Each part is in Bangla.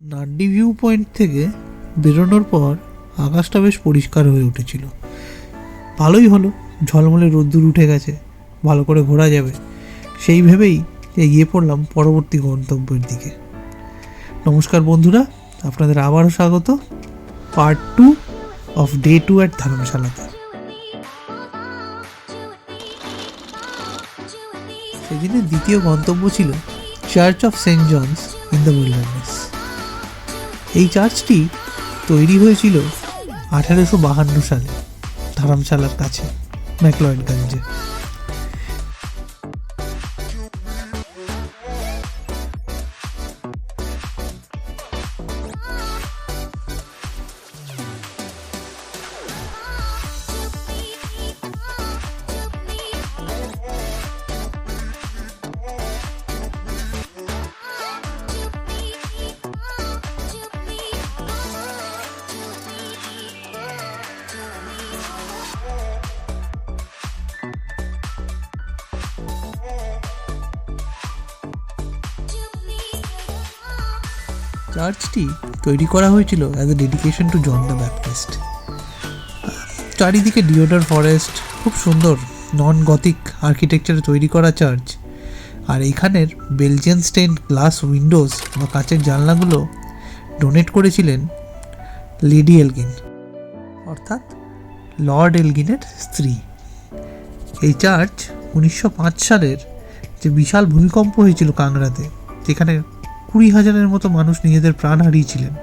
নাড্ডি ভিউ পয়েন্ট থেকে বেরোনোর পর আকাশটা বেশ পরিষ্কার হয়ে উঠেছিল। ভালোই হলো, ঝলমলে রোদ্দুর উঠে গেছে, ভালো করে ঘোরা যাবে। সেই ভেবেই এগিয়ে পড়লাম পরবর্তী গন্তব্যের দিকে। নমস্কার বন্ধুরা, আপনাদের আবারও স্বাগত। Part two of day two at ধর্মশালাতে সেদিনের দ্বিতীয় গন্তব্য ছিল church of saint John's in the wilderness এই চার্চটি তৈরি হয়েছিল আঠারোশো বাহান্ন সালে ধারামশালার কাছে ম্যাকলয়েডগঞ্জে চার্চটি তৈরি করা হয়েছিল as a dedication to John the Baptist চারিদিকে ডিওডার ফরেস্ট খুব সুন্দর নন গথিক আর্কিটেকচারে তৈরি করা চার্চ আর এইখানের বেলজিয়ান স্টেন গ্লাস উইন্ডোজ বা কাঁচের জানলাগুলো ডোনেট করেছিলেন লেডি এলগিন অর্থাৎ লর্ড এলগিনের স্ত্রী। এই চার্চ উনিশশো পাঁচ সালের যে বিশাল ভূমিকম্প হয়েছিল কাংড়াতে যেখানে কুড়ি হাজারের মতো মানুষ নিজেদের প্রাণ হারিয়েছিলেন।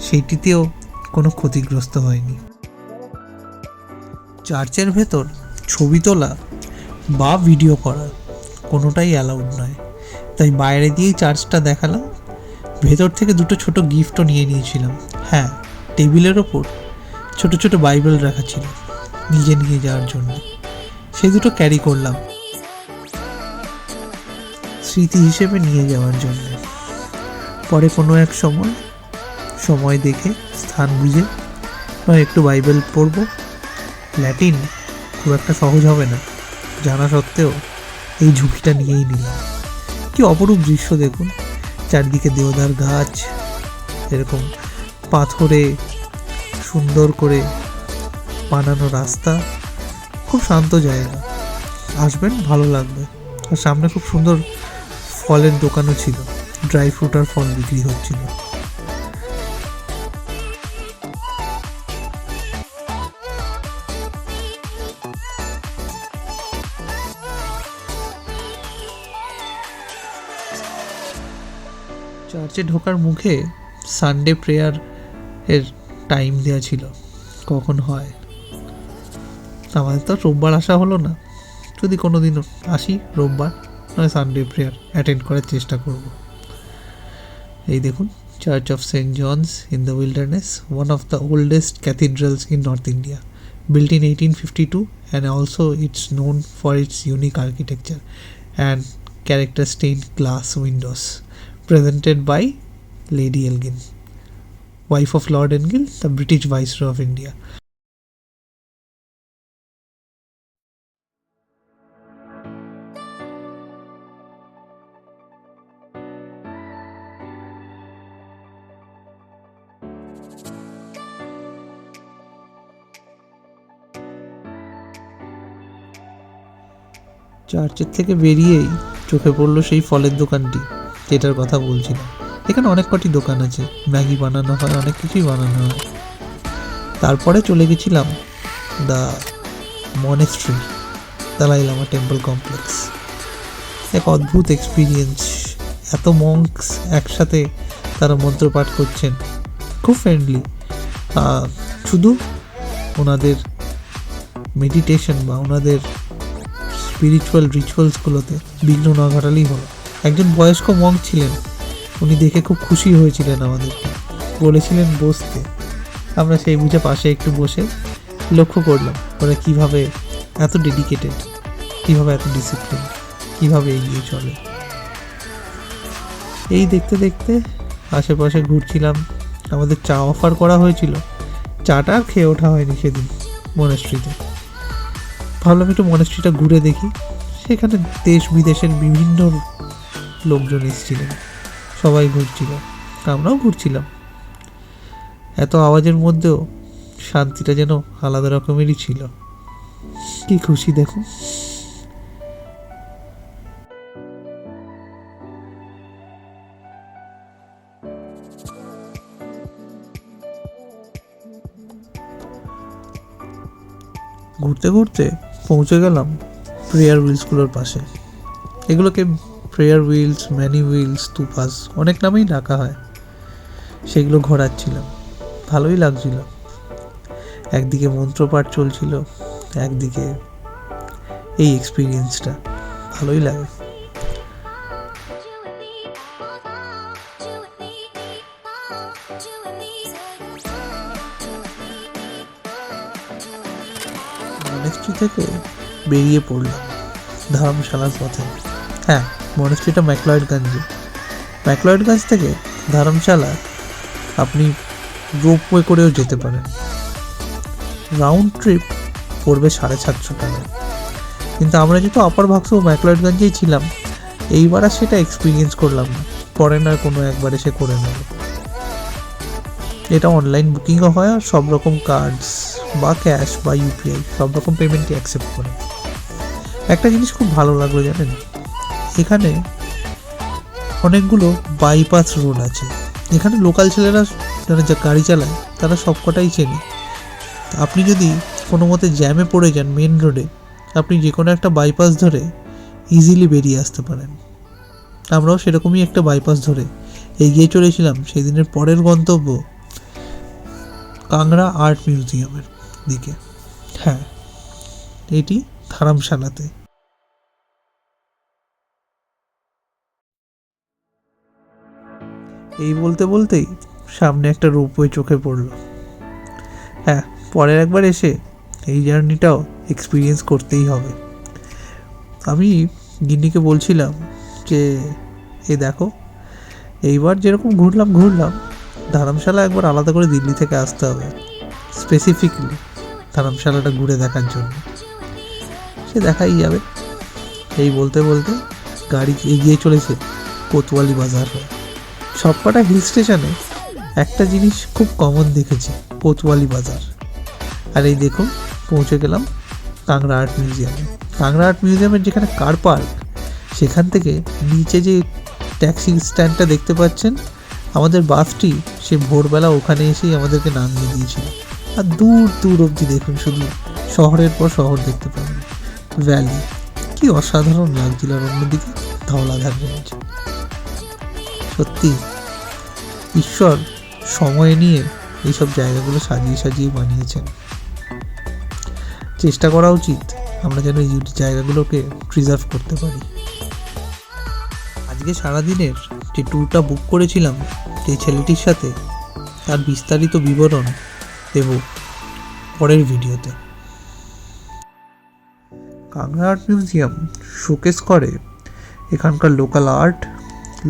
সেইটিতেও কোনো ক্ষতিগ্রস্ত হয়নি। চার্চের ভেতর ছবি তোলা বা ভিডিও করা কোনোটাই অ্যালাউড নয়। তাই বাইরে দিয়েই চার্চটা দেখালাম। ভেতর থেকে দুটো ছোট গিফটও নিয়ে নিয়েছিলাম। হ্যাঁ টেবিলের ওপর ছোট ছোট বাইবেল রাখা ছিল নিজে নিয়ে যাওয়ার জন্য। সে দুটো ক্যারি করলাম। স্মৃতি হিসেবে নিয়ে যাওয়ার জন্য। পরে কোনো এক সময় সময় দেখে স্থান বুঝে নয় একটু বাইবেল পড়ব। ল্যাটিন খুব একটা সহজ হবে না, জানা সত্ত্বেও এই ঝুঁকিটা নিয়েই নিলাম। কি অপরূপ দৃশ্য দেখুন, চারদিকে দেওদার গাছ, এরকম পাথরে সুন্দর করে বানানো রাস্তা, খুব শান্ত জায়গা। আসবেন, ভালো লাগবে। আর সামনে খুব সুন্দর ফলের দোকানও ছিল। ড্রাই ফ্রুট আর ফল বিক্রি হচ্ছিল। চার্চে ঢোকার মুখে সানডে প্রেয়ার এর টাইম দেওয়া ছিল। কখন হয়? আমাদের তো রোববার আসা হলো না। যদি কোনো দিন আসি রোববার নয় সানডে প্রেয়ার অ্যাটেন্ড করার চেষ্টা করব। এই দেখুন church of Saint John's in the wilderness one of the oldest cathedrals in North India built in 1852 and also it's known for its unique architecture and character stained glass windows presented by lady elgin wife of lord elgin the british viceroy of india চার্চের থেকে বেরিয়েই চোখে পড়ল সেই ফলের দোকানটি, যেটার কথা বলছিলাম। এখানে অনেক কটি দোকান আছে, ম্যাগি বানানো হয়, অনেক কিছুই বানানো হয়। তারপরে চলে গেছিলাম the monastery, Dalai Lama temple complex. এক অদ্ভুত এক্সপিরিয়েন্স এত মঙ্কস একসাথে তারা মন্ত্রপাঠ করছেন। খুব ফ্রেন্ডলি শুধু ওনাদের মেডিটেশন বা ওনাদের স্পিরিচুয়াল রিচুয়ালসগুলোতে বিঘ্ন না ঘটালেই হলো। একজন বয়স্ক মং ছিলেন। উনি দেখে খুব খুশি হয়েছিলেন আমাদেরকে। বলেছিলেন, বসতে। আমরা সেই বুঝে পাশে একটু বসে লক্ষ্য করলাম, ওরা কীভাবে এত ডেডিকেটেড কীভাবে এত ডিসিপ্লিন কীভাবে এগিয়ে চলে। এই দেখতে দেখতে আশেপাশে ঘুরছিলাম। আমাদের চা অফার করা হয়েছিল। চাটা আর খেয়ে ওঠা হয়নি সেদিন মনেস্ট্রিতে ভাবলাম একটু মনেস্ট্রিটা ঘুরে দেখি। সেখানে দেশ বিদেশের বিভিন্ন লোকজন এসেছিলেন। সবাই ঘুরছিল, আমরাও ঘুরছিলাম। এত আওয়াজের মধ্যেও শান্তিটা যেন আলাদা রকমেরই ছিল। কি খুশি দেখুন ঘুরতে ঘুরতে পৌঁছে গেলাম প্রেয়ার হুইলসগুলোর পাশে। এগুলোকে প্রেয়ার হুইলস ম্যানি হুইলস তুপাস অনেক নামেই ডাকা হয়। সেগুলো ঘোরাচ্ছিলাম। ভালোই লাগছিল। একদিকে মন্ত্রপাঠ চলছিল, একদিকে এই এক্সপিরিয়েন্সটা ভালোই লাগে। মনেস্ট্রি থেকে বেরিয়ে পড়লাম ধর্মশালার পথে। হ্যাঁ মনেস্ট্রিটা ম্যাকলয়েডগঞ্জে। ম্যাকলয়েডগঞ্জ থেকে ধর্মশালা আপনি রোপওয়ে করেও যেতে পারেন। রাউন্ড ট্রিপ পড়বে সাড়ে সাতশো টাকা। কিন্তু আমরা যেহেতু আপার ভাগসহ ম্যাকলয়েডগঞ্জেই ছিলাম, এইবার আর সেটা এক্সপিরিয়েন্স করলাম না। পরে না কোনো একবার এসে করে নেব। এটা অনলাইন বুকিংও হয় আর সব রকম কার্ডস বা ক্যাশ বা ইউপিআই সব রকম পেমেন্টই অ্যাকসেপ্ট করে। একটা জিনিস খুব ভালো লাগল জানেন? এখানে অনেকগুলো বাইপাস রোড আছে। এখানে লোকাল ছেলেরা যারা যা গাড়ি চালায়, তারা সবকটাই চেনে। আপনি যদি কোনো মতে জ্যামে পড়ে যান মেন রোডে আপনি যে কোনো একটা বাইপাস ধরে ইজিলি বেরিয়ে আসতে পারেন। আমরাও সেরকমই একটা বাইপাস ধরে এগিয়ে চলেছিলাম সেই দিনের পরের গন্তব্য কাংড়া আর্ট মিউজিয়ামের দিকে। হ্যাঁ এটি ধারামশালাতে এই বলতে বলতেই সামনে একটা রোপওয়ে চোখে পড়ল। হ্যাঁ পরের একবার এসে এই জার্নিটাও এক্সপিরিয়েন্স করতেই হবে। আমি গিন্নিকে বলছিলাম যে, এ দেখো, এইবার যেরকম ঘুরলাম ঘুরলাম ধর্মশালা একবার আলাদা করে দিল্লি থেকে আসতে হবে স্পেসিফিকলি ধর্মশালাটা ঘুরে দেখার জন্য। সে দেখাই যাবে। এই বলতে বলতে গাড়ি এগিয়ে চলেছে কোতওয়ালি বাজার হয়ে। সবকটা হিল স্টেশনে একটা জিনিস খুব কমন দেখেছি কোতওয়ালি বাজার। আর এই দেখুন, পৌঁছে গেলাম কাংড়া আর্ট মিউজিয়ামে কাংড়া আর্ট মিউজিয়ামের যেখানে কার পার্ক সেখান থেকে নিচে যে ট্যাক্সি স্ট্যান্ডটা দেখতে পাচ্ছেন, আমাদের বাসটি সে ভোরবেলা ওখানে এসেই আমাদেরকে নামিয়ে দিয়েছিল। আর দূর দূর অবধি দেখুন, শুধু শহরের পর শহর দেখতে পাবেন। ভ্যালি কি অসাধারণ লাগছিল আর অন্যদিকে ধওলাধার রেঞ্জ সত্যি, ঈশ্বর সময় নিয়ে এইসব জায়গাগুলো সাজিয়ে সাজিয়ে বানিয়েছেন। চেষ্টা করা উচিত আমরা যেন এই জায়গাগুলোকে প্রিজার্ভ করতে পারি। আজকে সারাদিনের যে ট্যুরটা বুক করেছিলাম, যে ছেলেটির সাথে, তার বিস্তারিত বিবরণ দেব পরের ভিডিওতে। কাংড়া আর্ট মিউজিয়াম শোকেস করে এখানকার local art,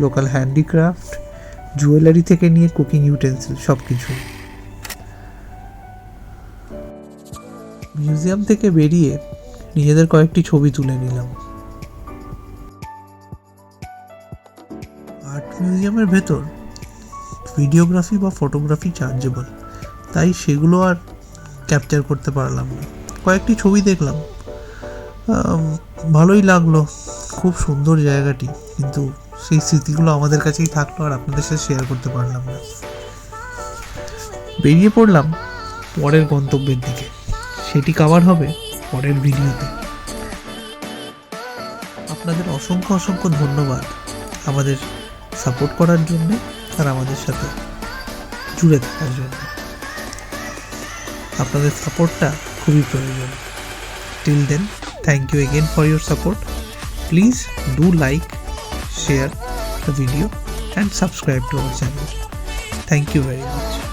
local handicraft, jewellery থেকে নিয়ে কুকিং ইউটেন্সিল সব কিছু মিউজিয়াম থেকে বেরিয়ে নিজেদের কয়েকটি ছবি তুলে নিলাম। আর্ট মিউজিয়ামের ভেতর ভিডিওগ্রাফি বা ফটোগ্রাফি চার্জেবল। তাই সেগুলো আর ক্যাপচার করতে পারলাম না। কয়েকটি ছবি দেখলাম। ভালোই লাগল। খুব সুন্দর জায়গাটি। কিন্তু সেই স্মৃতিগুলো আমাদের কাছেই থাকল আর আপনাদের সাথে শেয়ার করতে পারলাম না। বেরিয়ে পড়লাম পরের গন্তব্যের দিকে। সেটি কভার হবে পরের ভিডিওতে। আপনাদের অসংখ্য অসংখ্য ধন্যবাদ আমাদের সাপোর্ট করার জন্য আর আমাদের সাথে জুড়ে থাকার জন্য। আপনাদের সাপোর্টটা খুবই প্রয়োজন till then thank you again for your support please do like share the video and subscribe to our channel. Thank you very much.